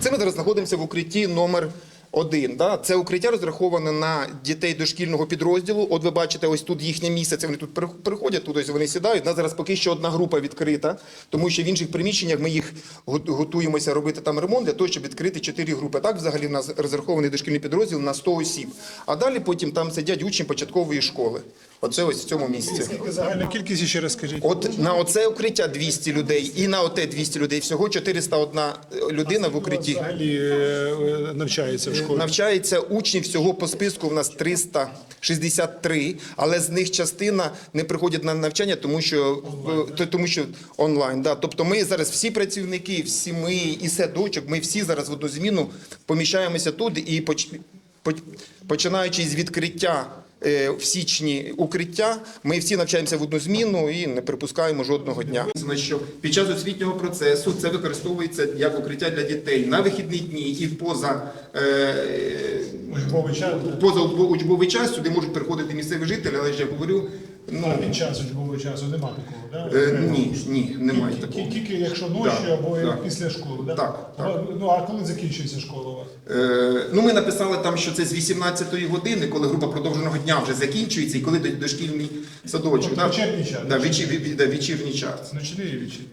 Це ми зараз знаходимося в укритті номер один. Да? Це укриття розраховане на дітей дошкільного підрозділу. От ви бачите, ось тут їхнє місце. Це вони тут приходять, тут ось вони сідають. У нас зараз поки що одна група відкрита, тому що в інших приміщеннях ми їх готуємося робити там ремонт для того, щоб відкрити чотири групи. Так, взагалі, в нас розрахований дошкільний підрозділ на 100 осіб. А далі потім там сидять учні початкової школи. Оце ось в цьому місці. Загальна кількість ще раз скажіть? От на оце укриття 200 людей і на оте 200 людей. Всього 401 людина в укритті. Взагалі е, е, навчається. Навчається учнів всього по списку. У нас 363, але з них частина не приходять на навчання, тому що в- тому що онлайн. Да. Тобто ми зараз всі працівники, всі ми і садочок, ми всі зараз в одну зміну поміщаємося тут і поч- поч- починаючи з відкриття. Е, В січні укриття ми всі навчаємося в одну зміну і не припускаємо жодного дня. Що під час освітнього процесу це використовується як укриття для дітей на вихідні дні і поза е, Учбовий час. поза учбовий час сюди можуть приходити місцеві жителі, але ж я говорю, ну Під час любого часу нема такого, да? е, ні, ні, немає Тільки- такого. Тільки якщо ночі Да, або да. після школи, да? Так, так. Ну а коли закінчується школа у вас? Е, ну, ми написали там, що це з 18-ї години, коли група продовженого дня вже закінчується, і коли до- дошкільний садочок. Тобто вечірній час. Да, вечір, да, вечірній час. Ночний і вечірній.